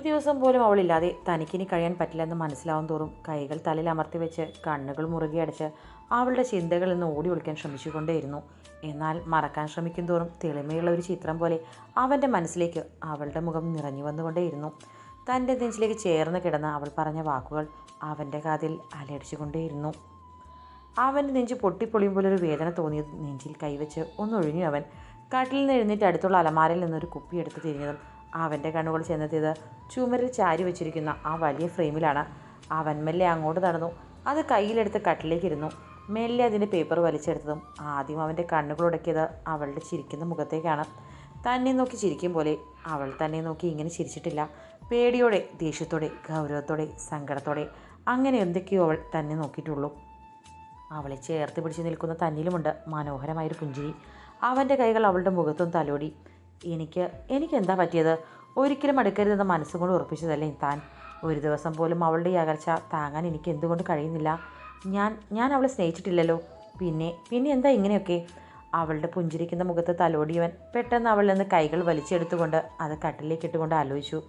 ഒരു ദിവസം പോലും അവളില്ലാതെ തനിക്കിനി കഴിയാൻ പറ്റില്ലെന്ന് മനസ്സിലാവും തോറും കൈകൾ തലയിൽ അമർത്തി വെച്ച് കണ്ണുകൾ മുറുകി അടച്ച് അവളുടെ ചിന്തകളിൽ നിന്ന് ഓടി ഒളിക്കാൻ ശ്രമിച്ചുകൊണ്ടേയിരുന്നു. എന്നാൽ മറക്കാൻ ശ്രമിക്കും തോറും തെളിമയുള്ള ഒരു ചിത്രം പോലെ അവന്റെ മനസ്സിലേക്ക് അവളുടെ മുഖം നിറഞ്ഞു വന്നുകൊണ്ടേയിരുന്നു. തന്റെ നെഞ്ചിലേക്ക് ചേർന്ന് കിടന്ന അവൾ പറഞ്ഞ വാക്കുകൾ അവന്റെ കാതിൽ അലയടിച്ചുകൊണ്ടേയിരുന്നു. അവന്റെ നെഞ്ച് പൊട്ടിപ്പൊളിയും പോലെ ഒരു വേദന തോന്നിയത് നെഞ്ചിൽ കൈവച്ച് ഒന്നൊഴിഞ്ഞു അവൻ. കാട്ടിൽ നിന്ന് എഴുന്നേറ്റ് അടുത്തുള്ള അലമാരയിൽ നിന്നൊരു കുപ്പി എടുത്ത് തിരിഞ്ഞതും അവന്റെ കണ്ണുകൾ ചെന്നെത്തിയത് ചുമരിൽ ചാരി വെച്ചിരിക്കുന്ന ആ വലിയ ഫ്രെയിമിലാണ്. അവൻ മെല്ലെ അങ്ങോട്ട് നടന്നു. അത് കയ്യിലെടുത്ത് കട്ടിലേക്ക് ഇരുന്നു. മെല്ലെ അതിന്റെ പേപ്പർ വലിച്ചെടുത്തതും ആദ്യം അവന്റെ കണ്ണുകൾ ഉടക്കിയത് അവളുടെ ചിരിക്കുന്ന മുഖത്തേക്കാണ്. തന്നെ നോക്കി ചിരിക്കും പോലെ അവൾ തന്നെ നോക്കി ഇങ്ങനെ ചിരിച്ചിട്ടില്ല. പേടിയോടെ ദേഷ്യത്തോടെ ഗൗരവത്തോടെ സങ്കടത്തോടെ അങ്ങനെ എന്തൊക്കെയോ അവൾ തന്നെ നോക്കിയിട്ടുള്ളൂ. അവളെ ചേർത്ത് പിടിച്ച് നിൽക്കുന്ന തന്നിലുമുണ്ട് മനോഹരമായൊരു പുഞ്ചിരി. അവന്റെ കൈകൾ അവളുടെ മുഖത്തും തലോടി. എനിക്ക് എനിക്ക് എന്താ പറ്റിയത്? ഒരിക്കലും അടുക്കരുതെന്ന് മനസ്സുകൊണ്ട് ഉറപ്പിച്ചതല്ലേ താൻ? ഒരു ദിവസം പോലും അവളുടെ ഈ അകർച്ച താങ്ങാൻ എനിക്ക് എന്തുകൊണ്ട് കഴിയുന്നില്ല. ഞാൻ ഞാൻ അവളെ സ്നേഹിച്ചിട്ടില്ലല്ലോ. പിന്നെ പിന്നെ എന്താ ഇങ്ങനെയൊക്കെ? അവളുടെ പുഞ്ചിരിക്കുന്ന മുഖത്ത് തലോടിയവൻ പെട്ടെന്ന് അവളിൽ നിന്ന് കൈകൾ വലിച്ചെടുത്തുകൊണ്ട് അത് കട്ടിലേക്ക് ഇട്ടുകൊണ്ട് ആലോചിച്ചു.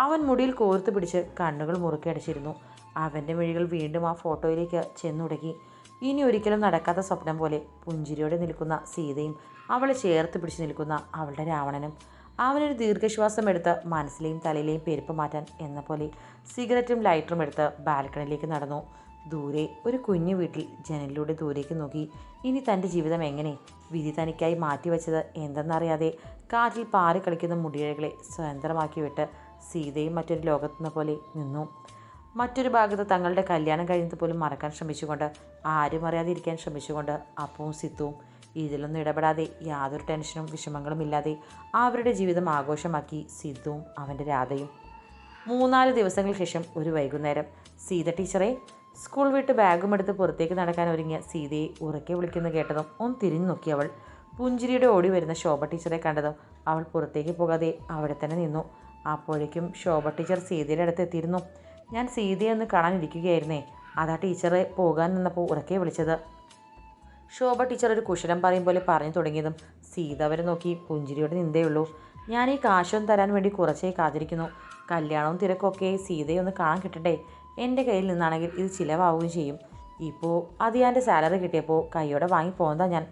അവൻ മുടിയിൽ കോർത്ത് പിടിച്ച് കണ്ണുകൾ മുറുക്കി അടിച്ചിരുന്നു. അവന്റെ മിഴികൾ വീണ്ടും ആ ഫോട്ടോയിലേക്ക് ചെന്നുടക്കി. ഇനി ഒരിക്കലും നടക്കാത്ത സ്വപ്നം പോലെ പുഞ്ചിരിയോടെ നിൽക്കുന്ന സീതയും അവളെ ചേർത്ത് പിടിച്ച് നിൽക്കുന്ന അവളുടെ രാവണനും അവനൊരു ദീർഘശ്വാസം എടുത്ത് മനസ്സിലെയും തലയിലെയും പെരുപ്പ് മാറ്റാൻ എന്ന പോലെ സിഗരറ്റും ലൈറ്ററും എടുത്ത് ബാൽക്കണിയിലേക്ക് നടന്നു. ദൂരെ ഒരു കുഞ്ഞു വീട്ടിൽ ജനലിലൂടെ ദൂരേക്ക് നോക്കി. ഇനി തന്റെ ജീവിതം എങ്ങനെ? വിധി തനിക്കായി മാറ്റിവെച്ചത് എന്തെന്നറിയാതെ കാറ്റിൽ പാറി കളിക്കുന്ന മുടിയഴകളെ സ്വതന്ത്രമാക്കി വിട്ട് സീതയും മറ്റൊരു ലോകത്തുനിന്ന പോലെ നിന്നു. മറ്റൊരു ഭാഗത്ത് തങ്ങളുടെ കല്യാണം കഴിഞ്ഞത് പോലും മറക്കാൻ ശ്രമിച്ചുകൊണ്ട് ആരും അറിയാതിരിക്കാൻ ശ്രമിച്ചുകൊണ്ട് അപ്പവും സിത്തുവും ഇതിലൊന്നും ഇടപെടാതെ യാതൊരു ടെൻഷനും വിഷമങ്ങളും ഇല്ലാതെ അവരുടെ ജീവിതം ആഘോഷമാക്കി സിദ്ധുവും അവന്റെ രാധയും. മൂന്നാൽ ദിവസങ്ങൾക്ക് ശേഷം ഒരു വൈകുന്നേരം സീത ടീച്ചറെ സ്കൂൾ വിട്ട് ബാഗും എടുത്ത് പുറത്തേക്ക് നടക്കാൻ ഒരുങ്ങിയ സീതയെ ഉറക്കെ വിളിക്കുന്നു കേട്ടതും ഒന്ന് തിരിഞ്ഞു നോക്കി അവൾ. പുഞ്ചിരിയുടെ ഓടി വരുന്ന ശോഭ ടീച്ചറെ കണ്ടതും അവൾ പുറത്തേക്ക് പോകാതെ അവിടെ തന്നെ നിന്നു. അപ്പോഴേക്കും ശോഭ ടീച്ചർ സീതയുടെ അടുത്ത് എത്തിയിരുന്നു. ഞാൻ സീതയെ ഒന്ന് കാണാനിരിക്കുകയായിരുന്നേ. അതാ ടീച്ചറെ പോകാൻ നിന്നപ്പോൾ ഉറക്കെ വിളിച്ചത്. ശോഭ ടീച്ചർ ഒരു കുശലം പറയും പോലെ പറഞ്ഞു തുടങ്ങിയതും സീത അവരെ നോക്കി പുഞ്ചിരിയോടെ നിന്തേയുള്ളൂ ഞാൻ ഈ കാശം തരാൻ വേണ്ടി കുറച്ചേ കാത്തിരിക്കുന്നു. കല്യാണവും തിരക്കൊക്കെ സീതയെ ഒന്ന് കാണാൻ കിട്ടട്ടെ. എന്റെ കയ്യിൽ നിന്നാണെങ്കിൽ ഇത് ചിലവാവുകയും ചെയ്യും. ഇപ്പോൾ അത് ഞാൻ സാലറി കിട്ടിയപ്പോൾ കൈയോടെ വാങ്ങി പോകുന്നതാണ് ഞാൻ.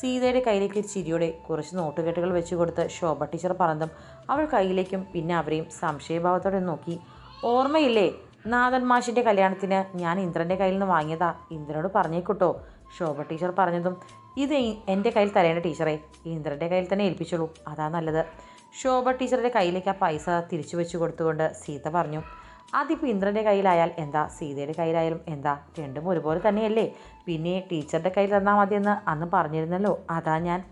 സീതയുടെ കയ്യിലേക്ക് ചിരിയോടെ കുറച്ച് നോട്ടുകെട്ടുകൾ വെച്ച് കൊടുത്ത് ശോഭ ടീച്ചർ പറഞ്ഞതും അവൾ കയ്യിലേക്കും പിന്നെ അവരെയും സംശയഭാവത്തോടെ നോക്കി. ഓർമ്മയില്ലേ? നാഥൻ മാഷിന്റെ കല്യാണത്തിന് ഞാൻ ഇന്ദ്രന്റെ കയ്യിൽ നിന്ന് വാങ്ങിയതാ. ഇന്ദ്രനോട് പറഞ്ഞേക്കൂട്ടോ ശോഭ ടീച്ചർ പറഞ്ഞതും ഇത് എന്റെ കയ്യിൽ തരേണ്ട ടീച്ചറെ ഇന്ദ്രന്റെ കയ്യിൽ തന്നെ ഏൽപ്പിച്ചോളൂ അതാ നല്ലത്. ശോഭ ടീച്ചറുടെ കയ്യിലേക്ക് ആ പൈസ തിരിച്ചു വെച്ച് കൊടുത്തുകൊണ്ട് സീത പറഞ്ഞു അതിപ്പോൾ ഇന്ദ്രന്റെ കയ്യിലായാൽ എന്താ? സീതയുടെ കയ്യിലായാലും എന്താ? രണ്ടും ഒരുപോലെ തന്നെയല്ലേ? പിന്നെ ടീച്ചറുടെ കയ്യിൽ തന്നാൽ മതിയെന്ന് അന്ന് പറഞ്ഞിരുന്നല്ലോ. അതാ ഞാൻ.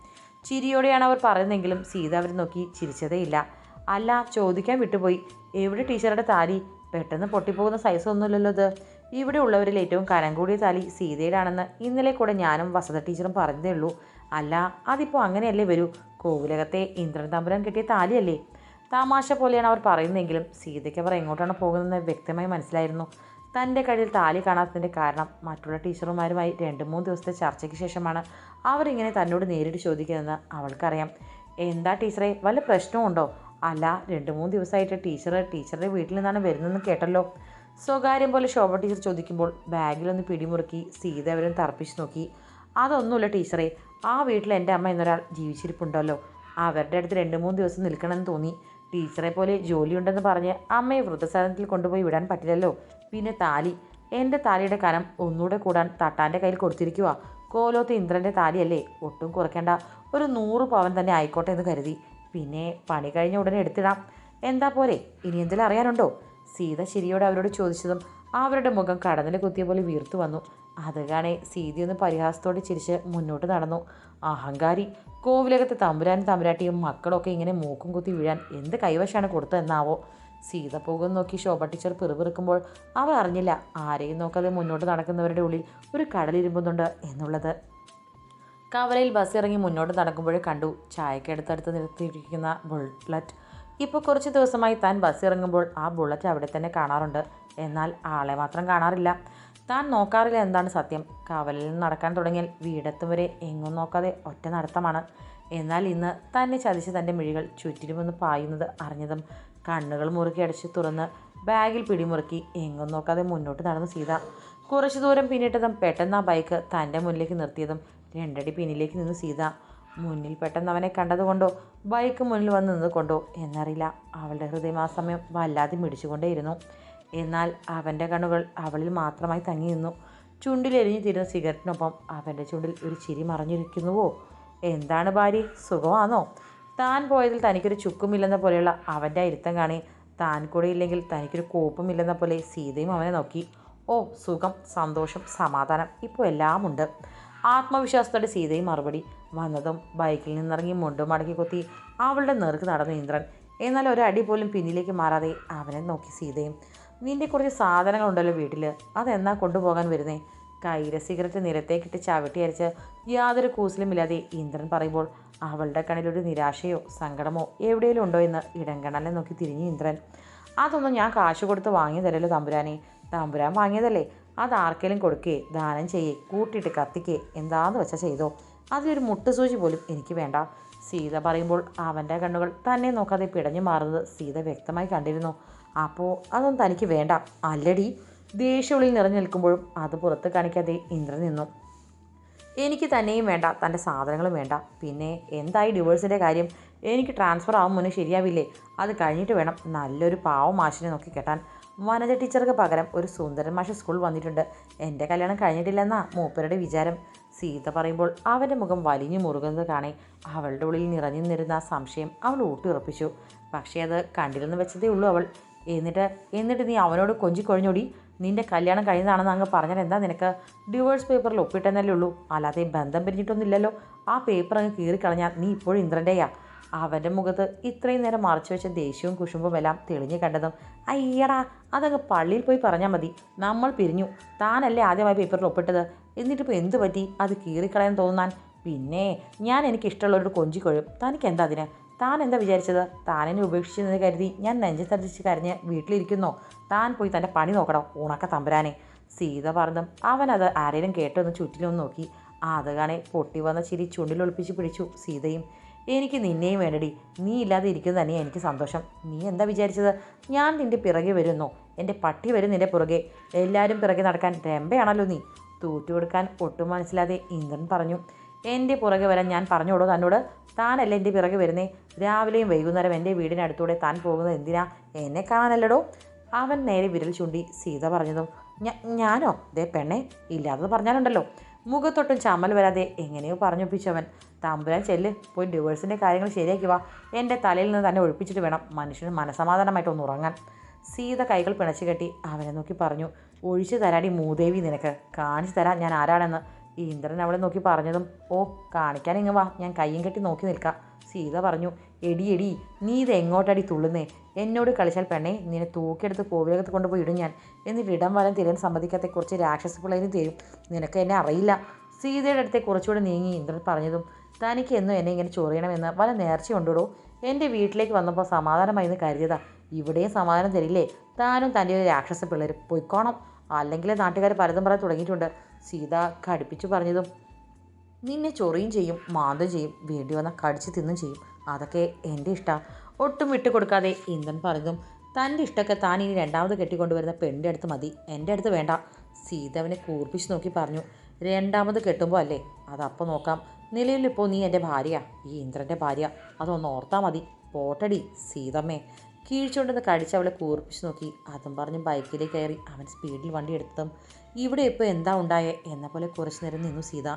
ചിരിയോടെയാണ് അവർ പറയുന്നതെങ്കിലും സീത അവർ നോക്കി ചിരിച്ചതേ ഇല്ല. അല്ല ചോദിക്കാൻ വിട്ടുപോയി. എവിടെ ടീച്ചറുടെ താലി? പെട്ടെന്ന് പൊട്ടിപ്പോകുന്ന സൈസ് ഒന്നുമില്ലല്ലോ ഇത്. ഇവിടെ ഉള്ളവരിൽ ഏറ്റവും കനം കൂടിയ താലി സീതയുടെ ആണെന്ന് ഇന്നലെ കൂടെ ഞാനും വസത ടീച്ചറും പറഞ്ഞതേ ഉള്ളൂ. അല്ല അതിപ്പോൾ അങ്ങനെയല്ലേ വരൂ? കോവിലകത്തെ ഇന്ദ്രൻ തമ്പുരാൻ കിട്ടിയ താലിയല്ലേ? തമാശ പോലെയാണ് അവർ പറയുന്നതെങ്കിലും സീതയ്ക്ക് അവർ എങ്ങോട്ടാണ് പോകുന്നതെന്ന് വ്യക്തമായി മനസ്സിലായിരുന്നു. തന്റെ കഴിയിൽ താലി കാണാത്തതിന്റെ കാരണം മറ്റുള്ള ടീച്ചർമാരുമായി രണ്ട് മൂന്ന് ദിവസത്തെ ചർച്ചയ്ക്ക് ശേഷമാണ് അവരിങ്ങനെ തന്നോട് നേരിട്ട് ചോദിക്കുന്നതെന്ന് അവൾക്കറിയാം. എന്താ ടീച്ചറെ വല്ല പ്രശ്നമുണ്ടോ അല്ല രണ്ട് മൂന്ന് ദിവസമായിട്ട് ടീച്ചർ ടീച്ചറുടെ വീട്ടിൽ നിന്നാണ് വരുന്നതെന്ന് കേട്ടല്ലോ. സ്വകാര്യം പോലെ ശോഭ ടീച്ചർ ചോദിക്കുമ്പോൾ ബാഗിലൊന്ന് പിടിമുറുക്കി സീത അവരും തർപ്പിച്ച് നോക്കി. അതൊന്നുമില്ല ടീച്ചറെ ആ വീട്ടിൽ എന്റെ അമ്മ എന്നൊരാൾ ജീവിച്ചിരിപ്പുണ്ടല്ലോ. അവരുടെ അടുത്ത് രണ്ട് മൂന്ന് ദിവസം നിൽക്കണമെന്ന് തോന്നി. ടീച്ചറെ പോലെ ജോലിയുണ്ടെന്ന് പറഞ്ഞ് അമ്മയെ വൃദ്ധസാധനത്തിൽ കൊണ്ടുപോയി വിടാൻ പറ്റില്ലല്ലോ. പിന്നെ താലി. എന്റെ താലിയുടെ കനം ഒന്നുകൂടെ കൂടാൻ തട്ടാന്റെ കയ്യിൽ കൊടുത്തിരിക്കുക കോലോത്ത് ഇന്ദ്രന്റെ താലിയല്ലേ? ഒട്ടും കുറയ്ക്കേണ്ട. ഒരു നൂറ് പവൻ തന്നെ ആയിക്കോട്ടെ എന്ന് കരുതി. പിന്നെ പണി കഴിഞ്ഞ ഉടനെ എടുത്തിടാം. എന്താ പോരെ ഇനി എന്തെങ്കിലും അറിയാനുണ്ടോ? സീത ശരിയോടെ അവരോട് ചോദിച്ചതും അവരുടെ മുഖം കടന്നിൽ കുത്തിയ പോലെ വീർത്തു വന്നു. അത് കാണെ സീതയൊന്ന് പരിഹാസത്തോടെ ചിരിച്ച് മുന്നോട്ട് നടന്നു. അഹങ്കാരി കോവിലകത്തെ തമ്പുരാനും തമ്പുരാട്ടിയും മക്കളൊക്കെ ഇങ്ങനെ മൂക്കും കുത്തി വീഴാൻ എന്ത് കൈവശമാണ് കൊടുത്തതെന്നാവോ? സീത പോകും നോക്കി ശോഭ ടീച്ചർ പിറുപിറുക്കുമ്പോൾ അവർ അറിഞ്ഞില്ല ആരെയും നോക്കാതെ മുന്നോട്ട് നടക്കുന്നവരുടെ ഉള്ളിൽ ഒരു കടലിരുമ്പുന്നുണ്ട് എന്നുള്ളത്. കവലയിൽ ബസ് ഇറങ്ങി മുന്നോട്ട് നടക്കുമ്പോഴേ കണ്ടു ചായക്കടുത്തടുത്ത് നിർത്തിയിരിക്കുന്ന ബുള്ളറ്റ് ഇപ്പോൾ കുറച്ച് ദിവസമായി താൻ ബസ് ഇറങ്ങുമ്പോൾ ആ ബുള്ളറ്റ് അവിടെ തന്നെ കാണാറുണ്ട്. എന്നാൽ ആളെ മാത്രം കാണാറില്ല. താൻ നോക്കാറില്ല എന്താണ് സത്യം. കാവലിൽ നിന്ന് നടക്കാൻ തുടങ്ങിയാൽ വീടത്തും വരെ എങ്ങും നോക്കാതെ ഒറ്റ നടത്തമാണ്. എന്നാൽ ഇന്ന് തന്നെ ചതിച്ച് തന്റെ മിഴികൾ ചുറ്റിലുമൊന്ന് പായുന്നത് അറിഞ്ഞതും കണ്ണുകൾ മുറുക്കി അടച്ച് തുറന്ന് ബാഗിൽ പിടിമുറുക്കി എങ്ങും നോക്കാതെ മുന്നോട്ട് നടന്നു സീത. കുറച്ച് ദൂരം പിന്നിട്ടതും പെട്ടെന്ന് ആ ബൈക്ക് തന്റെ മുന്നിലേക്ക് നിർത്തിയതും രണ്ടടി പിന്നിലേക്ക് നിന്ന് സീത. മുന്നിൽ പെട്ടെന്ന് അവനെ കണ്ടതുകൊണ്ടോ ബൈക്ക് മുന്നിൽ വന്ന് നിന്നുകൊണ്ടോ എന്നറിയില്ല. അവളുടെ ഹൃദയം ആ സമയം വല്ലാതെ മിടിച്ചുകൊണ്ടേയിരുന്നു. എന്നാൽ അവന്റെ കണ്ണുകൾ അവളിൽ മാത്രമായി തങ്ങി നിന്നു. ചുണ്ടിലെരിഞ്ഞു തീരുന്ന സിഗരറ്റിനൊപ്പം അവന്റെ ചുണ്ടിൽ ഒരു ചിരി മറഞ്ഞിരിക്കുന്നുവോ? എന്താണ് ഭാര്യ? സുഖമാണോ താൻ പോയതിൽ തനിക്കൊരു ചുക്കുമില്ലെന്ന പോലെയുള്ള അവന്റെ ഇരുത്തം കാണി. താൻ കൂടെ ഇല്ലെങ്കിൽ തനിക്കൊരു കോപ്പുമില്ലെന്ന പോലെ സീതയും അവനെ നോക്കി. ഓ സുഖം സന്തോഷം സമാധാനം. ഇപ്പോൾ എല്ലാം ഉണ്ട് ആത്മവിശ്വാസത്തോടെ സീതയും മറുപടി വന്നതും ബൈക്കിൽ നിന്നിറങ്ങി മുണ്ടും മടക്കി കൊത്തി അവളുടെ നേർക്ക് നടന്നു ഇന്ദ്രൻ. എന്നാൽ ഒരടി പോലും പിന്നിലേക്ക് മാറാതെ അവനെ നോക്കി സീതയും നിന്റെ കുറച്ച് സാധനങ്ങളുണ്ടല്ലോ വീട്ടിൽ അതെന്നാ കൊണ്ടുപോകാൻ വരുന്നേ? കയ്യിലെ സിഗരറ്റ് നിരത്തേക്കിട്ട് ചവിട്ടി അരച്ച് യാതൊരു കൂസലുമില്ലാതെ ഇന്ദ്രൻ പറയുമ്പോൾ അവളുടെ കണ്ണിലൊരു നിരാശയോ സങ്കടമോ എവിടെയെങ്കിലും ഉണ്ടോ എന്ന് ഇടങ്കണലെ നോക്കി തിരിഞ്ഞു ഇന്ദ്രൻ. അതൊന്നും ഞാൻ കാശ് കൊടുത്ത് വാങ്ങിയതല്ലോ തമ്പുരാനെ. തമ്പുരാൻ വാങ്ങിയതല്ലേ? അത് കൊടുക്കുകയെ കൊടുക്കേ ദാനം ചെയ്യേ കൂട്ടിയിട്ട് കത്തിക്കേ എന്താന്ന് വെച്ചാൽ ചെയ്തോ. അതിലൊരു മുട്ടുസൂചി പോലും എനിക്ക് വേണ്ട. സീത പറയുമ്പോൾ അവന്റെ കണ്ണുകൾ തന്നെ നോക്കാതെ പിടഞ്ഞു മാറുന്നത് സീത വ്യക്തമായി കണ്ടിരുന്നു. അപ്പോൾ അതൊന്നും തനിക്ക് വേണ്ട. അല്ലടി ദേഷ്യമുള്ളിൽ നിറഞ്ഞു നിൽക്കുമ്പോഴും അത് പുറത്ത് കാണിക്കാതെ ഇന്ദ്രൻ നിന്നു. എനിക്ക് തന്നെയും വേണ്ട തന്റെ സാധനങ്ങളും വേണ്ട. പിന്നെ എന്തായി ഡിവോഴ്സിന്റെ കാര്യം? എനിക്ക് ട്രാൻസ്ഫർ ആവും മുന്നേ ശരിയാവില്ലേ? അത് കഴിഞ്ഞിട്ട് വേണം നല്ലൊരു പാവം മാഷിനെ നോക്കി കെട്ടാൻ. വനജ ടീച്ചർക്ക് പകരം ഒരു സുന്ദരൻ മാഷ് സ്കൂൾ വന്നിട്ടുണ്ട്. എന്റെ കല്യാണം കഴിഞ്ഞിട്ടില്ലെന്നാ മൂപ്പരുടെ വിചാരം. സീത പറയുമ്പോൾ അവന്റെ മുഖം വലിഞ്ഞു മുറുകുന്നത് കാണേ. അവളുടെ ഉള്ളിൽ നിറഞ്ഞു നിന്നിരുന്ന ആ സംശയം അവൾ ഊട്ടിയുറപ്പിച്ചു. പക്ഷേ അത് കണ്ടില്ലെന്ന് വെച്ചതേ ഉള്ളൂ അവൾ. എന്നിട്ട് എന്നിട്ട് നീ അവനോട് കൊഞ്ചിക്കൊഴിഞ്ഞോടി നിന്റെ കല്യാണം കഴിഞ്ഞതാണെന്ന് അങ്ങ് പറഞ്ഞാൽ എന്താ നിനക്ക്? ഡിവോഴ്സ് പേപ്പറിൽ ഒപ്പിട്ടെന്നല്ലേ ഉള്ളൂ. അല്ലാതെ ബന്ധം പിരിഞ്ഞിട്ടൊന്നുമില്ലല്ലോ. ആ പേപ്പർ അങ്ങ് കീറിക്കളഞ്ഞാൽ നീ ഇപ്പോഴും ഇന്ദ്രന്റെയാ. അവന്റെ മുഖത്ത് ഇത്രയും നേരം മറച്ചു വെച്ച ദേഷ്യവും കുശുമ്പും എല്ലാം തെളിഞ്ഞു കണ്ടതും അയ്യടാ അതങ്ങ് പള്ളിയിൽ പോയി പറഞ്ഞാൽ മതി. നമ്മൾ പിരിഞ്ഞു. താനല്ലേ ആദ്യമായി പേപ്പറിൽ ഒപ്പിട്ടത്? എന്നിട്ടിപ്പോൾ എന്ത് പറ്റി? അത് കീറിക്കളയാൻ തോന്നാൻ. പിന്നെ ഞാൻ എനിക്ക് ഇഷ്ടമുള്ളവരോട് കൊഞ്ചിക്കൊഴും തനിക്ക് എന്താ അതിന്? താൻ എന്താ വിചാരിച്ചത്? താൻ എന്നെ ഉപേക്ഷിച്ചെന്ന് കരുതി ഞാൻ നെഞ്ചത്തടിച്ച് കരഞ്ഞ് വീട്ടിലിരിക്കുന്നോ. താൻ പോയി തന്റെ പണി നോക്കണം ഉണക്ക തമ്പുരാനെ. സീത പറഞ്ഞതും അവനത് ആരെങ്കിലും കേട്ടൊന്ന് ചുറ്റിലൊന്ന് നോക്കി. അത് കാണെ പൊട്ടി വന്ന ചിരി ചുണ്ടിലൊളിപ്പിച്ച് പിടിച്ചു സീതയും. എനിക്ക് നിന്നെയും വേണ്ടടി. നീ ഇല്ലാതെ ഇരിക്കുന്നത് തന്നെയാണ് എനിക്ക് സന്തോഷം. നീ എന്താ വിചാരിച്ചത്? ഞാൻ നിന്റെ പിറകെ വരുന്നു? എന്റെ പട്ടി വരും നിന്റെ പുറകെ. എല്ലാവരും പിറകെ നടക്കാൻ രമ്പയാണല്ലോ നീ. തൂറ്റുകൊടുക്കാൻ ഒട്ടും മനസ്സിലാതെ ഇന്ദ്രൻ പറഞ്ഞു. എന്റെ പുറകെ വരാൻ ഞാൻ പറഞ്ഞോടോ തന്നോട്. താനല്ല എന്റെ പിറകെ വരുന്നേ? രാവിലെയും വൈകുന്നേരം എന്റെ വീടിനടുത്തൂടെ താൻ പോകുന്നത് എന്തിനാ? എന്നെ കാണാനല്ലടോ. അവൻ നേരെ വിരൽ ചൂണ്ടി സീത പറഞ്ഞതും "ഞ- ഞാനോ? ദേ പെണ്ണെ ഇല്ലാതെ പറഞ്ഞാലുണ്ടല്ലോ. മുഖത്തൊട്ടും ചമ്മൽ വരാതെ എങ്ങനെയോ പറഞ്ഞൊപ്പിച്ചവൻ. തമ്പുരാൻ ചെല്ല് പോയി ഡിവോഴ്സിന്റെ കാര്യങ്ങൾ ശരിയാക്കി വാ. എന്റെ തലയിൽ നിന്ന് തന്നെ ഒഴിപ്പിച്ചിട്ട് വേണം മനുഷ്യന് മനസമാധാനമായിട്ട് ഒന്ന് ഉറങ്ങാൻ. സീത കൈകൾ പിണച്ചു കെട്ടി അവനെ നോക്കി പറഞ്ഞു ഒഴിച്ചു തരാടി മൂദേവി നിനക്ക്. കാണിച്ചു തരാം ഞാൻ ആരാണെന്ന്. ഇന്ദ്രൻ അവളെ നോക്കി പറഞ്ഞതും ഓ കാണിക്കാൻ ഇങ്ങ് വാ. ഞാൻ കയ്യും കെട്ടി നോക്കി നിൽക്കാം. സീത പറഞ്ഞു എടി എടി നീ ഇത് എങ്ങോട്ടടി തുള്ളുന്നേ? എന്നോട് കളിച്ചാൽ പെണ്ണെ നിന്നെ തൂക്കിയെടുത്ത് കോവിലകത്ത് കൊണ്ടുപോയി ഇടും ഞാൻ. എന്നിട്ട് ഇടം വലം തിരയാൻ സമ്മതിക്കാത്ത കുറച്ച് രാക്ഷസ പിള്ളേരും തരും. നിനക്ക് എന്നെ അറിയില്ല. സീതയുടെ അടുത്തെ കുറച്ചുകൂടെ നീങ്ങി ഇന്ദ്രൻ പറഞ്ഞതും തനിക്ക് എന്നും എന്നെ ഇങ്ങനെ ചൊറിയണമെന്ന് വല നേർച്ച നേർച്ചയുണ്ടോ എന്റെ വീട്ടിലേക്ക് വന്നപ്പോൾ സമാധാനമായി എന്ന് കരുതിയതാ. ഇവിടെയും സമാധാനം തരില്ലേ? താനും തന്റെ ഒരു രാക്ഷസ പിള്ളേർ പൊയ്ക്കോണം. അല്ലെങ്കിൽ നാട്ടുകാർ പലതും പറയാൻ തുടങ്ങിയിട്ടുണ്ട്. സീത കടുപ്പിച്ചു പറഞ്ഞതും നിന്നെ ചൊറിയും ചെയ്യും മാന്തം ചെയ്യും വേണ്ടി വന്നാൽ കടിച്ച് തിന്നും ചെയ്യും. അതൊക്കെ എന്റെ ഇഷ്ടമാണ് ഒട്ടും വിട്ടു കൊടുക്കാതെ ഇന്ദ്രൻ പറഞ്ഞതും തന്റെ ഇഷ്ടമൊക്കെ താൻ ഇനി രണ്ടാമത് കെട്ടിക്കൊണ്ടുവരുന്ന പെണ്ണിന്റെ അടുത്ത് മതി. എന്റെ അടുത്ത് വേണ്ട. സീതവനെ കൂർപ്പിച്ച് നോക്കി പറഞ്ഞു രണ്ടാമത് കെട്ടുമ്പോൾ അല്ലേ? അതപ്പോൾ നോക്കാം. നിലവിലിപ്പോൾ നീ എന്റെ ഭാര്യ ഈ ഇന്ദ്രന്റെ ഭാര്യ. അതൊന്ന് ഓർത്താൽ മതി. പോട്ടടി സീതമ്മേ. കീഴ്ച്ചുകൊണ്ടെന്ന് കടിച്ച് അവളെ കൂർപ്പിച്ച് നോക്കി. അതും പറഞ്ഞ് ബൈക്കിലേക്ക് കയറി അവൻ സ്പീഡിൽ വണ്ടി എടുത്തതും ഇവിടെ ഇപ്പോൾ എന്താ ഉണ്ടായേ? എന്ന പോലെ കുറച്ചു നേരം നിന്നു സീത.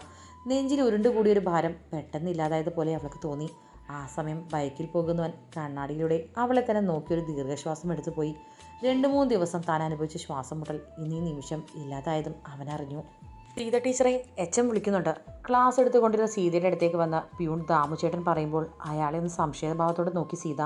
നെഞ്ചിൽ ഉരുണ്ടുകൂടിയൊരു ഭാരം പെട്ടെന്ന് ഇല്ലാതായതുപോലെ അവൾക്ക് തോന്നി. ആ സമയം ബൈക്കിൽ പോകുന്നവൻ കണ്ണാടിയിലൂടെ അവളെ തന്നെ നോക്കിയൊരു ദീർഘശ്വാസം എടുത്തു പോയി. രണ്ട് മൂന്ന് ദിവസം താൻ അനുഭവിച്ച ശ്വാസം മുട്ടൽ ഇനി നിമിഷം ഇല്ലാതായതും അറിഞ്ഞു. സീത ടീച്ചറെ എച്ച് എം വിളിക്കുന്നുണ്ട്. ക്ലാസ് എടുത്തുകൊണ്ടിരുന്ന സീതയുടെ അടുത്തേക്ക് വന്ന പ്യൂൺ ദാമുചേട്ടൻ പറയുമ്പോൾ അയാളെ ഒന്ന് സംശയഭാവത്തോടെ നോക്കി സീത.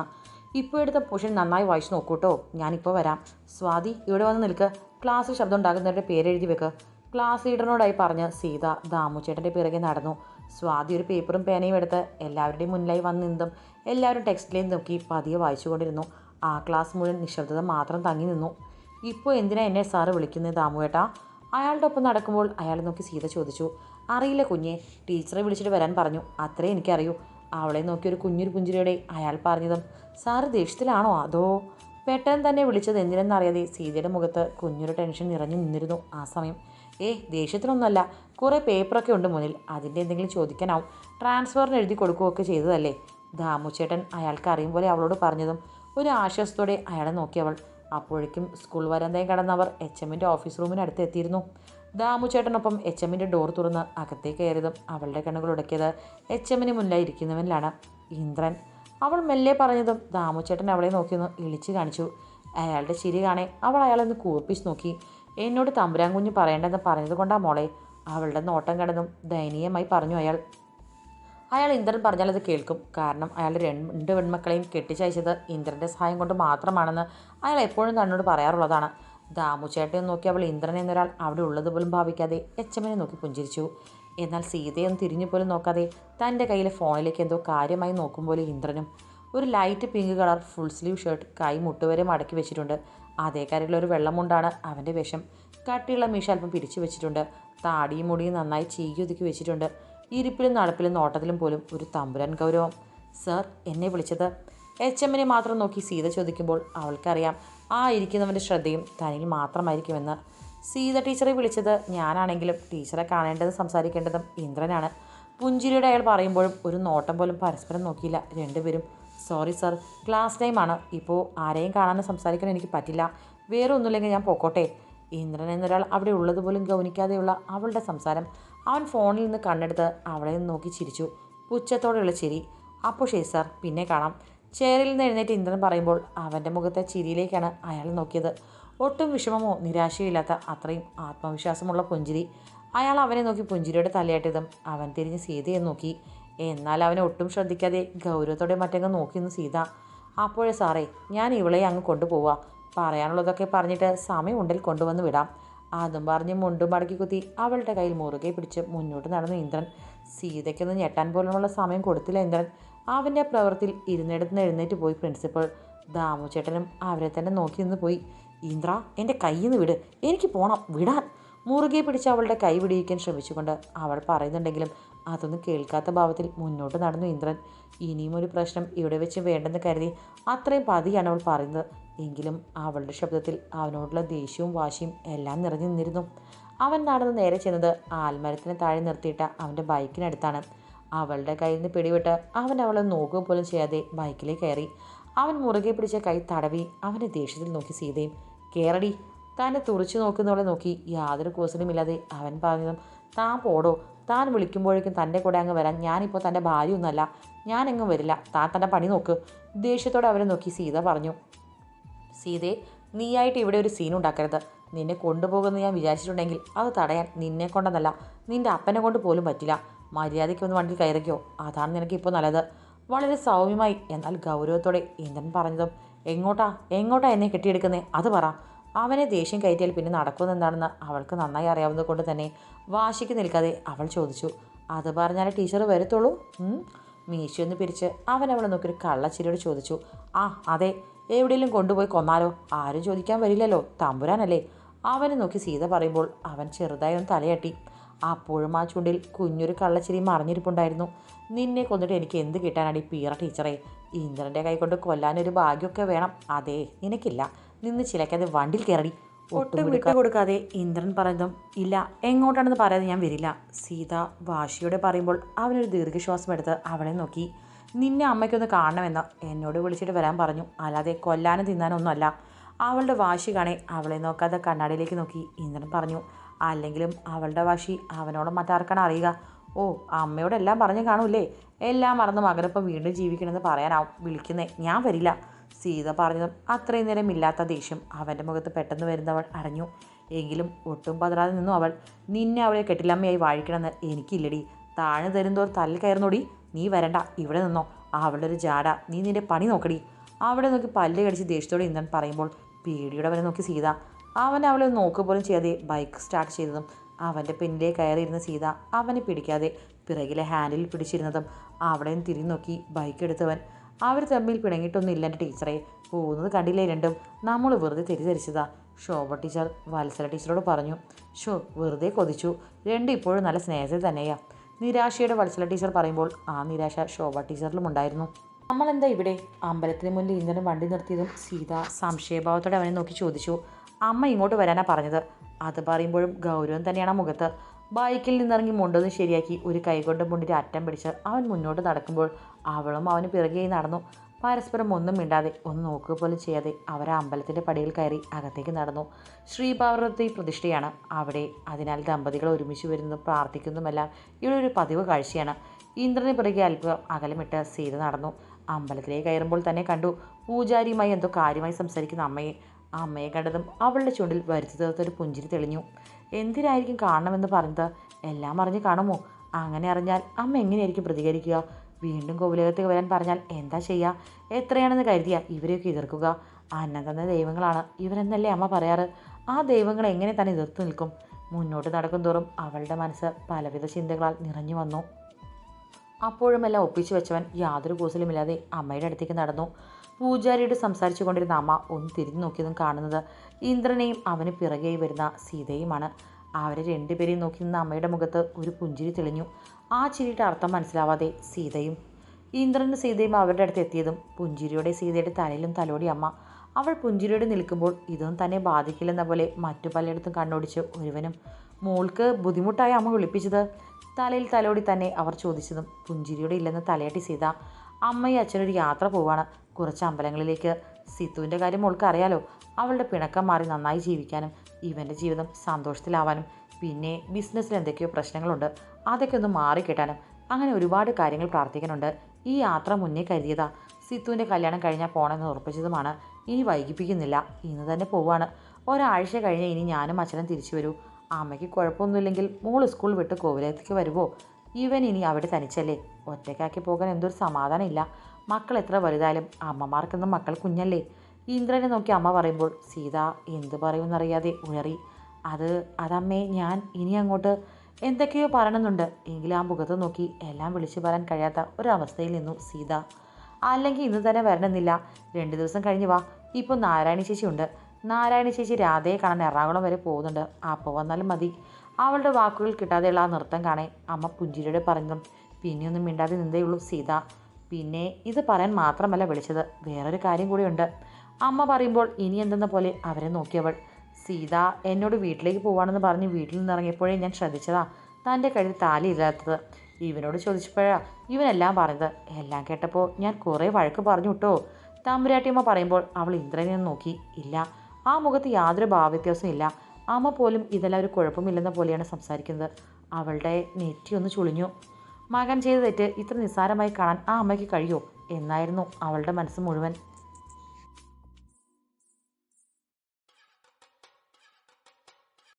ഇപ്പോൾ എടുത്ത പോഷൻ നന്നായി വായിച്ചു നോക്കൂട്ടോ. ഞാനിപ്പോൾ വരാം. സ്വാതി ഇവിടെ വന്ന് നിൽക്ക്. ക്ലാസ്സിൽ ശബ്ദം ഉണ്ടാകുന്നവരുടെ പേരെഴുതി വെക്ക്. ക്ലാസ് ലീഡറിനോടായി പറഞ്ഞ് സീത ദാമുചേട്ടന്റെ പിറകെ നടന്നു. സ്വാതി ഒരു പേപ്പറും പേനയും എടുത്ത് എല്ലാവരുടെയും മുന്നിലായി വന്ന് നിന്നും എല്ലാവരും ടെക്സ്റ്റിലേയും നോക്കി പതിയെ വായിച്ചുകൊണ്ടിരുന്നു. ആ ക്ലാസ് മുഴുവൻ നിശബ്ദത മാത്രം തങ്ങി നിന്നു. ഇപ്പോൾ എന്തിനാ എന്നെ സാറ് വിളിക്കുന്നത് ദാമുവേട്ടാ അയാളുടെ ഒപ്പം നടക്കുമ്പോൾ അയാളെ നോക്കി സീത ചോദിച്ചു. അറിയില്ല കുഞ്ഞെ ടീച്ചറെ വിളിച്ചിട്ട് വരാൻ പറഞ്ഞു. അത്രേ എനിക്കറിയൂ അവളെ നോക്കി ഒരു കുഞ്ഞൊരു പുഞ്ചിരിയോടെ അയാൾ പറഞ്ഞതും സാറ് ദേഷ്യത്തിലാണോ അതോ? പെട്ടെന്ന് തന്നെ വിളിച്ചത് എന്തിനെന്നറിയാതെ സീതയുടെ മുഖത്ത് കുഞ്ഞൊരു ടെൻഷൻ നിറഞ്ഞു നിന്നിരുന്നു ആ സമയം. ഏ ദേഷ്യത്തിനൊന്നുമല്ല. കുറേ പേപ്പറൊക്കെ ഉണ്ട് മുന്നിൽ. അതിന്റെ എന്തെങ്കിലും ചോദിക്കാനാവും. ട്രാൻസ്ഫറിന് എഴുതി കൊടുക്കുകയൊക്കെ ചെയ്തതല്ലേ? ദാമുച്ചേട്ടൻ അയാൾക്ക് അറിയും പോലെ അവളോട് പറഞ്ഞതും ഒരു ആശ്വാസത്തോടെ അയാളെ നോക്കിയവൾ അപ്പോഴേക്കും സ്കൂൾ വരാന്തയും കടന്നവർ എച്ച് എമ്മിന്റെ ഓഫീസ് റൂമിനടുത്ത് എത്തിയിരുന്നു. ദാമുച്ചേട്ടനൊപ്പം എച്ച് എമ്മിന്റെ ഡോർ തുറന്ന് അകത്തേക്ക് കയറിയതും അവളുടെ കണ്ണുകൾ ഉടക്കിയത് എച്ച് എമ്മിന് മുന്നിലായി ഇരിക്കുന്നവനിലാണ്. ഇന്ദ്രൻ അവൾ മെല്ലെ പറഞ്ഞതും ദാമുച്ചേട്ടൻ അവളെ നോക്കിയൊന്ന് ഇളിച്ചു കാണിച്ചു. അയാളുടെ ചിരി കാണേ അവൾ അയാളൊന്ന് കൂർപ്പിച്ച് നോക്കി. എന്നോട് തമ്പുരാൻ കുഞ്ഞ് പറയേണ്ടെന്ന് പറഞ്ഞത് കൊണ്ടാ മോളെ. അവളുടെ നോട്ടം കടന്നും ദയനീയമായി പറഞ്ഞു അയാൾ. അയാൾ ഇന്ദ്രൻ പറഞ്ഞാൽ അത് കേൾക്കും. കാരണം അയാൾ രണ്ട് പെൺമക്കളെയും കെട്ടിച്ചയച്ചത് ഇന്ദ്രന്റെ സഹായം കൊണ്ട് മാത്രമാണെന്ന് അയാൾ എപ്പോഴും തന്നോട് പറയാറുള്ളതാണ്. ദാമുച്ചേട്ടയെ നോക്കി അവൾ ഇന്ദ്രൻ എന്നൊരാൾ അവിടെ ഉള്ളത് പോലും ഭാവിക്കാതെ എച്ചമ്മനെ നോക്കി പുഞ്ചിരിച്ചു. എന്നാൽ സീതയൊന്നും തിരിഞ്ഞു പോലും നോക്കാതെ തന്റെ കയ്യിലെ ഫോണിലേക്ക് എന്തോ കാര്യമായി നോക്കും പോലെ ഇന്ദ്രനും ഒരു light pink colour full sleeve shirt കൈ മുട്ടുവരെ മടക്കി വെച്ചിട്ടുണ്ട്. അതേ കരയിലൊരു വെള്ളമുണ്ടാണ്. അവന്റെ വേഷം കട്ടിയുള്ള മീശ അല്പം പിരിച്ചു വെച്ചിട്ടുണ്ട്. താടിയും മുടിയും നന്നായി ചീകി ഒതുക്കി വെച്ചിട്ടുണ്ട്. ഇരിപ്പിലും നടപ്പിലും നോട്ടത്തിലും പോലും ഒരു തമ്പുരാൻ ഗൗരവം. സർ എന്നെ വിളിച്ചത്? എച്ച് എമ്മിനെ മാത്രം നോക്കി സീത ചോദിക്കുമ്പോൾ അവൾക്കറിയാം ആ ഇരിക്കുന്നവന്റെ ശ്രദ്ധയും തനിൽ മാത്രമായിരിക്കുമെന്ന്. സീത ടീച്ചറെ വിളിച്ചത് ഞാനാണെങ്കിലും ടീച്ചറെ കാണേണ്ടതും സംസാരിക്കേണ്ടതും ഇന്ദ്രനാണ്. പുഞ്ചിരിയുടെ അയാൾ പറയുമ്പോഴും ഒരു നോട്ടം പോലും പരസ്പരം നോക്കിയില്ല. രണ്ടുപേരും സോറി സർ ക്ലാസ് ടൈമാണ് ഇപ്പോൾ ആരെയും കാണാനും സംസാരിക്കാനും എനിക്ക് പറ്റില്ല. വേറെ ഒന്നുമില്ലെങ്കിൽ ഞാൻ പോക്കോട്ടെ. ഇന്ദ്രൻ എന്നൊരാൾ അവിടെ ഉള്ളതുപോലും ഗൗനിക്കാതെയുള്ള അവളുടെ സംസാരം അവൻ ഫോണിൽ നിന്ന് കണ്ണെടുത്ത് അവളെ നോക്കി ചിരിച്ചു. പുച്ഛത്തോടെയുള്ള ചിരി. അപ്പോൾ ശരി സാർ പിന്നെ കാണാം. ചെയറിൽ നിന്ന് എഴുന്നേറ്റ് ഇന്ദ്രൻ പറയുമ്പോൾ അവന്റെ മുഖത്തെ ചിരിയിലേക്കാണ് അയാൾ നോക്കിയത്. ഒട്ടും വിഷമമോ നിരാശയോ ഇല്ലാത്ത അത്രയും ആത്മവിശ്വാസമുള്ള പുഞ്ചിരി. അയാൾ അവനെ നോക്കി പുഞ്ചിരിയുടെ തലയാട്ടിയതും അവൻ തിരിഞ്ഞ് സീതയെ നോക്കി. എന്നാൽ അവനെ ഒട്ടും ശ്രദ്ധിക്കാതെ ഗൗരവത്തോടെ മറ്റങ്ങ് നോക്കി നിന്ന് സീത. അപ്പോഴേ സാറേ ഞാൻ ഇവളെ അങ്ങ് കൊണ്ടുപോവാ. പറയാനുള്ളതൊക്കെ പറഞ്ഞിട്ട് സമയം ഉണ്ടെങ്കിൽ കൊണ്ടുവന്ന് വിടാം. അതും പറഞ്ഞ് മുണ്ടും മടക്കി കുത്തി അവളുടെ കയ്യിൽ മുറുകെ പിടിച്ച് മുന്നോട്ട് നടന്ന ഇന്ദ്രൻ. സീതയ്ക്കൊന്ന് ഞെട്ടാൻ പോലുമുള്ള സമയം കൊടുത്തില്ല ഇന്ദ്രൻ. അവന്റെ പ്രവൃത്തിയിൽ ഇരുന്നിടത്ത് നിന്ന് എഴുന്നേറ്റ് പോയി പ്രിൻസിപ്പൾ. ദാമുചേട്ടനും അവരെ തന്നെ നോക്കി നിന്ന് പോയി. ഇന്ദ്ര എന്റെ കയ്യിൽ നിന്ന് വിട്. എനിക്ക് പോണം. വിടാൻ. മുറുകെ പിടിച്ച് അവളുടെ കൈ പിടിയിക്കാൻ ശ്രമിച്ചുകൊണ്ട് അവൾ പറയുന്നുണ്ടെങ്കിലും അതൊന്നും കേൾക്കാത്ത ഭാവത്തിൽ മുന്നോട്ട് നടന്നു ഇന്ദ്രൻ. ഇനിയും ഒരു പ്രശ്നം ഇവിടെ വെച്ച് വേണ്ടെന്ന് കരുതി അത്രയും പതിയാണ് അവൾ പറയുന്നത്. എങ്കിലും അവളുടെ ശബ്ദത്തിൽ അവനോടുള്ള ദേഷ്യവും വാശിയും എല്ലാം നിറഞ്ഞു നിന്നിരുന്നു. അവൻ നടന്ന് നേരെ ചെന്നത് ആൽമരത്തിന് താഴെ നിർത്തിയിട്ട അവന്റെ ബൈക്കിനടുത്താണ്. അവളുടെ കയ്യിൽ നിന്ന് പിടിവിട്ട് അവൻ അവളെ നോക്കുക പോലും ചെയ്യാതെ ബൈക്കിലേക്ക് കയറി. അവൻ മുറുകെ പിടിച്ച കൈ തടവി അവന്റെ ദേഷ്യത്തിൽ നോക്കി സീതയും. കേറടി തന്നെ തുറച്ചു നോക്കുന്നവളെ നോക്കി യാതൊരു കൂസലുമില്ലാതെ അവൻ പറഞ്ഞതും താൻ പോടോ താൻ വിളിക്കുമ്പോഴേക്കും തന്റെ കൂടെ അങ്ങ് വരാൻ ഞാനിപ്പോൾ തന്റെ ഭാര്യയൊന്നുമല്ല. ഞാനെങ്ങും വരില്ല. താൻ തന്റെ പണി നോക്ക്. ദേഷ്യത്തോടെ അവരെ നോക്കി സീത പറഞ്ഞു. സീതയെ നീയായിട്ട് ഇവിടെ ഒരു സീൻ ഉണ്ടാക്കരുത്. നിന്നെ കൊണ്ടുപോകുമെന്ന് ഞാൻ വിചാരിച്ചിട്ടുണ്ടെങ്കിൽ അത് തടയാൻ നിന്നെ കൊണ്ടെന്നല്ല നിന്റെ അപ്പനെ കൊണ്ട് പോലും പറ്റില്ല. മര്യാദയ്ക്ക് ഒന്ന് വണ്ടിയിൽ കയറിക്കോ. അതാണ് നിനക്ക് ഇപ്പോൾ നല്ലത്. വളരെ സൗമ്യമായി എന്നാൽ ഗൗരവത്തോടെ ഇന്ദ്രൻ പറഞ്ഞതും? എങ്ങോട്ടാ? എങ്ങോട്ടാ എന്നെ കെട്ടിയെടുക്കുന്നേ? അത് പറ. അവനെ ദേഷ്യം കയറ്റിയാൽ പിന്നെ നടക്കുമെന്നെന്താണെന്ന് അവൾക്ക് നന്നായി അറിയാവുന്നത് കൊണ്ട് തന്നെ വാശിക്ക് നിൽക്കാതെ അവൾ ചോദിച്ചു അത് പറഞ്ഞാൽ ടീച്ചർ വരത്തുള്ളൂ. മീശയൊന്ന് പിരിച്ച് അവൻ അവളെ നോക്കിയൊരു കള്ളച്ചിരിയോട് ചോദിച്ചു ആ അതെ എവിടെയെങ്കിലും കൊണ്ടുപോയി കൊന്നാലോ? ആരും ചോദിക്കാൻ വരില്ലല്ലോ തമ്പുരാനല്ലേ? അവനെ നോക്കി സീത പറയുമ്പോൾ അവൻ ചെറുതായി ഒന്ന് തലയാട്ടി അപ്പോഴും ആ ചുണ്ടിൽ കുഞ്ഞൊരു കള്ളച്ചിരി മറിഞ്ഞിരിപ്പുണ്ടായിരുന്നു. നിന്നെ കൊന്നിട്ട് എനിക്ക് എന്ത് കിട്ടാനാണ് ഈ പീറ ടീച്ചറെ ഇന്ദ്രന്റെ കൈ കൊണ്ട് കൊല്ലാനൊരു ഭാഗ്യമൊക്കെ വേണം. അതേ നിനക്കില്ല. നിന്ന് ചിലക്കാതെ വണ്ടിയിൽ കയറി ഒട്ടും വിട്ടു കൊടുക്കാതെ ഇന്ദ്രൻ പറയുന്നതും ഇല്ല. എങ്ങോട്ടാണെന്ന് പറയാതെ ഞാൻ വരില്ല. സീത വാശിയോടെ പറയുമ്പോൾ അവനൊരു ദീർഘശ്വാസം എടുത്ത് അവളെ നോക്കി. നിന്നെ അമ്മയ്ക്കൊന്ന് കാണണമെന്ന് എന്നോട് വിളിച്ചിട്ട് വരാൻ പറഞ്ഞു. അല്ലാതെ കൊല്ലാനും തിന്നാനൊന്നുമല്ല അവളുടെ വാശി കാണേ അവളെ നോക്കാതെ കണ്ണാടിയിലേക്ക് നോക്കി ഇന്ദ്രൻ പറഞ്ഞു. അല്ലെങ്കിലും അവളുടെ വാശി അവനോട് മറ്റാർക്കാണ് അറിയുക? ഓ അമ്മയോടെല്ലാം പറഞ്ഞു കാണൂലേ എല്ലാം മറന്ന് മകനൊപ്പം വീണ്ടും ജീവിക്കണമെന്ന് പറയാനാവും. വിളിക്കുന്നേ ഞാൻ വരില്ല. സീത പറഞ്ഞതും അത്രയും നേരം ഇല്ലാത്ത ദേഷ്യം അവന്റെ മുഖത്ത് പെട്ടെന്ന് വരുന്നവൾ അറിഞ്ഞു എങ്കിലും ഒട്ടും പതറാതെ നിന്നു അവൾ. നിന്നെ അവളെ കെട്ടിലമ്മയായി വാഴിക്കണമെന്ന് എനിക്കില്ലടി. താഴെ തരുന്തോർ തല്ല് കയറുന്നോടി. നീ വരണ്ട. ഇവിടെ നിന്നോ. അവളുടെ ഒരു ജാട. നീ നിന്റെ പണി നോക്കടി. അവിടെ നോക്കി പല്ല് കടിച്ച് ദേഷ്യത്തോടെ ഇന്ധൻ പറയുമ്പോൾ പേടിയുടെ അവനെ നോക്കി സീത. അവൻ അവളെ നോക്കുക പോലും ചെയ്യാതെ ബൈക്ക് സ്റ്റാർട്ട് ചെയ്തതും അവന്റെ പിന്നിലെ കയറിയിരുന്ന സീത അവനെ പിടിക്കാതെ പിറകിലെ ഹാൻഡിൽ പിടിച്ചിരുന്നതും അവിടെയും തിരിഞ്ഞു നോക്കി ബൈക്ക് എടുത്തവൻ. അവർ തമ്മിൽ പിണങ്ങിയിട്ടൊന്നും ഇല്ല എന്റെ ടീച്ചറെ. പോകുന്നത് കണ്ടില്ലേ രണ്ടും? നമ്മൾ വെറുതെ തെറ്റിദ്ധരിച്ചതാ. ശോഭ ടീച്ചർ വത്സല ടീച്ചറോട് പറഞ്ഞു. ഷോ വെറുതെ കൊതിച്ചു. രണ്ടും ഇപ്പോഴും നല്ല സ്നേഹത്തിൽ തന്നെയാ. നിരാശയുടെ വത്സല ടീച്ചർ പറയുമ്പോൾ ആ നിരാശ ശോഭ ടീച്ചറിലും ഉണ്ടായിരുന്നു. നമ്മളെന്താ ഇവിടെ? അമ്പലത്തിന് മുന്നിൽ ഇന്ദ്രൻ വണ്ടി നിർത്തിയതും സീത സംശയഭാവത്തോടെ അവനെ നോക്കി ചോദിച്ചു. അമ്മ ഇങ്ങോട്ട് വരാനാ പറഞ്ഞത്. അത് പറയുമ്പോഴും ഗൗരവം തന്നെയാണ് മുഖത്ത്. ബൈക്കിൽ നിന്നിറങ്ങി മുണ്ടൊന്ന് ശരിയാക്കി ഒരു കൈകൊണ്ട് മുണ്ടിന്റെ അറ്റം പിടിച്ച് അവൻ മുന്നോട്ട് നടക്കുമ്പോൾ അവളും അവന് പിറകെയായി നടന്നു. പരസ്പരം ഒന്നും മിണ്ടാതെ ഒന്ന് നോക്കുക പോലും ചെയ്യാതെ അവർ ആ അമ്പലത്തിന്റെ പടിയിൽ കയറി അകത്തേക്ക് നടന്നു. ശ്രീപാർവതി പ്രതിഷ്ഠയാണ്. അവിടെ അതിനാൽ ദമ്പതികൾ ഒരുമിച്ച് വരുന്നതും പ്രാർത്ഥിക്കുന്നതുമെല്ലാം ഇവിടെ ഒരു പതിവ് കാഴ്ചയാണ്. ഇന്ദ്രന് പിറകെ അല്പം അകലമിട്ട് സീത നടന്നു. അമ്പലത്തിലേക്ക് കയറുമ്പോൾ തന്നെ കണ്ടു പൂജാരിയുമായി എന്തോ കാര്യമായി സംസാരിക്കുന്ന അമ്മയെ. ആ അമ്മയെ കണ്ടതും അവളുടെ ചുണ്ടിൽ വരുത്തി തീർത്തൊരു പുഞ്ചിരി തെളിഞ്ഞു. എന്തിനായിരിക്കും കാണണമെന്ന് പറഞ്ഞത്? എല്ലാം അറിഞ്ഞ് കാണുമോ? അങ്ങനെ അറിഞ്ഞാൽ അമ്മ എങ്ങനെയായിരിക്കും പ്രതികരിക്കുക? വീണ്ടും കോവിലകത്തേക്ക് വരാൻ പറഞ്ഞാൽ എന്താ ചെയ്യുക എത്രയാണെന്ന് കരുതിയ ഇവരെയൊക്കെ എതിർക്കുക. അന്നം തന്ന ദൈവങ്ങളാണ് ഇവരെന്നല്ലേ അമ്മ പറയാറ്? ആ ദൈവങ്ങൾ എങ്ങനെ തന്നെ എതിർത്ത് നിൽക്കും? മുന്നോട്ട് നടക്കും തോറും അവളുടെ മനസ്സ് പലവിധ ചിന്തകളാൽ നിറഞ്ഞു വന്നു. അപ്പോഴുമെല്ലാം ഒപ്പിച്ചു വെച്ചവൻ യാതൊരു കൂസലുമില്ലാതെ അമ്മയുടെ അടുത്തേക്ക് നടന്നു. പൂജാരിയോട് സംസാരിച്ചു കൊണ്ടിരുന്ന അമ്മ ഒന്ന് തിരിഞ്ഞു നോക്കിയതും കാണുന്നത് ഇന്ദ്രനെയും അവന് പിറകെയായി വരുന്ന സീതയുമാണ്. അവരെ രണ്ടുപേരെയും നോക്കി നിന്ന അമ്മയുടെ മുഖത്ത് ഒരു പുഞ്ചിരി തെളിഞ്ഞു. ആ ചിരിയുടെ അർത്ഥം മനസ്സിലാവാതെ സീതയും ഇന്ദ്രനും സീതയും അവരുടെ അടുത്ത് എത്തിയതും പുഞ്ചിരിയുടെ സീതയുടെ തലയിലും തലോടി അമ്മ. അവൾ പുഞ്ചിരിയോട് നിൽക്കുമ്പോൾ ഇതൊന്നും തന്നെ ബാധിക്കില്ലെന്ന പോലെ മറ്റു പലയിടത്തും കണ്ണോടിച്ച് ഒരുവനും മോൾക്ക് ബുദ്ധിമുട്ടായി അമ്മ വിളിപ്പിച്ചത്? തലയിൽ തലോടി തന്നെ അവർ ചോദിച്ചതും പുഞ്ചിരിയോടെ ഇല്ലെന്ന് തലയാട്ടി സീത. അമ്മയും അച്ഛനൊരു യാത്ര പോവാണ് കുറച്ച് അമ്പലങ്ങളിലേക്ക്. സിത്തുവിന്റെ കാര്യം മോൾക്ക് അറിയാലോ. അവളുടെ പിണക്കം മാറി നന്നായി ജീവിക്കാനും ഇവന്റെ ജീവിതം സന്തോഷത്തിലാവാനും പിന്നെ ബിസിനസ്സിൽ എന്തൊക്കെയോ പ്രശ്നങ്ങളുണ്ട്. അതൊക്കെ ഒന്ന് മാറിക്കിട്ടാനും അങ്ങനെ ഒരുപാട് കാര്യങ്ങൾ പ്രാർത്ഥിക്കുന്നുണ്ട്. ഈ യാത്ര മുന്നേ കരുതിയതാ. സിത്തുവിന്റെ കല്യാണം കഴിഞ്ഞാൽ പോകണമെന്ന് ഉറപ്പിച്ചതുമാണ്. ഇനി വൈകിപ്പിക്കുന്നില്ല. ഇന്ന് തന്നെ പോവാണ്. ഒരാഴ്ച കഴിഞ്ഞ് ഇനി ഞാനും അച്ഛനും തിരിച്ചു വരൂ. അമ്മയ്ക്ക് കുഴപ്പമൊന്നുമില്ലെങ്കിൽ മോൾ സ്കൂൾ വിട്ട് കോവിലത്തേക്ക് വരുമോ ഇവൻ ഇനി അവിടെ തനിച്ചല്ലേ? ഒറ്റയ്ക്കാക്കി പോകാൻ എന്തൊരു സമാധാനം ഇല്ല. മക്കൾ എത്ര വലുതായാലും അമ്മമാർക്കൊന്നും മക്കൾ കുഞ്ഞല്ലേ? ഇന്ദ്രനെ നോക്കി അമ്മ പറയുമ്പോൾ സീത എന്ത് പറയുമെന്നറിയാതെ ഉഴറി. അത് അതമ്മേ ഞാൻ ഇനി അങ്ങോട്ട് എന്തൊക്കെയോ പറയണമെന്നുണ്ട്. എങ്കിലും ആ മുഖത്ത് നോക്കി എല്ലാം വിളിച്ചു പറയാൻ കഴിയാത്ത ഒരവസ്ഥയിൽ നിന്നു സീത. അല്ലെങ്കിൽ ഇന്ന് തന്നെ വരണമെന്നില്ല. രണ്ട് ദിവസം കഴിഞ്ഞ് വാ. ഇപ്പോൾ നാരായണി ശേഷി ഉണ്ട്. നാരായണി ചേച്ചി രാധയെ കാണാൻ എറണാകുളം വരെ പോകുന്നുണ്ട്. അപ്പോൾ വന്നാലും മതി. അവളുടെ വാക്കുകൾ കിട്ടാതെയുള്ള ആ നൃത്തം കാണേ. അമ്മ പുഞ്ചിരിയോടെ പറഞ്ഞതും പിന്നെയൊന്നും മിണ്ടാതെ നിന്നേയുള്ളൂ സീത. പിന്നെ ഇത് പറയാൻ മാത്രമല്ല വിളിച്ചത്. വേറൊരു കാര്യം കൂടിയുണ്ട്. അമ്മ പറയുമ്പോൾ ഇനി എന്തെന്ന പോലെ അവരെ നോക്കിയവൾ സീത എന്നോട് വീട്ടിലേക്ക് പോവാണെന്ന് പറഞ്ഞ് വീട്ടിൽ നിന്ന് ഇറങ്ങിയപ്പോഴേ ഞാൻ ശ്രദ്ധിച്ചതാ. തന്റെ കയ്യിൽ താലി ഇല്ലാത്തത്. ഇവനോട് ചോദിച്ചപ്പോഴാ ഇവനെല്ലാം പറഞ്ഞത്. എല്ലാം കേട്ടപ്പോൾ ഞാൻ കുറേ വഴക്ക് പറഞ്ഞു കിട്ടോ തമ്പുരാട്ടിയമ്മ പറയുമ്പോൾ അവൾ ഇന്ദ്രനെ നോക്കി. ഇല്ല ആ മുഖത്ത് യാതൊരു ഭാവവ്യത്യാസവും ഇല്ല. അമ്മ പോലും ഇതെല്ലാം ഒരു കുഴപ്പമില്ലെന്ന പോലെയാണ് സംസാരിക്കുന്നത്. അവളുടെ നെറ്റി ഒന്ന് ചുളിഞ്ഞു. മകൻ ചെയ്ത തെറ്റ് ഇത്ര നിസ്സാരമായി കാണാൻ ആ അമ്മയ്ക്ക് കഴിയോ? എന്നായിരുന്നു അവളുടെ മനസ്സ് മുഴുവൻ.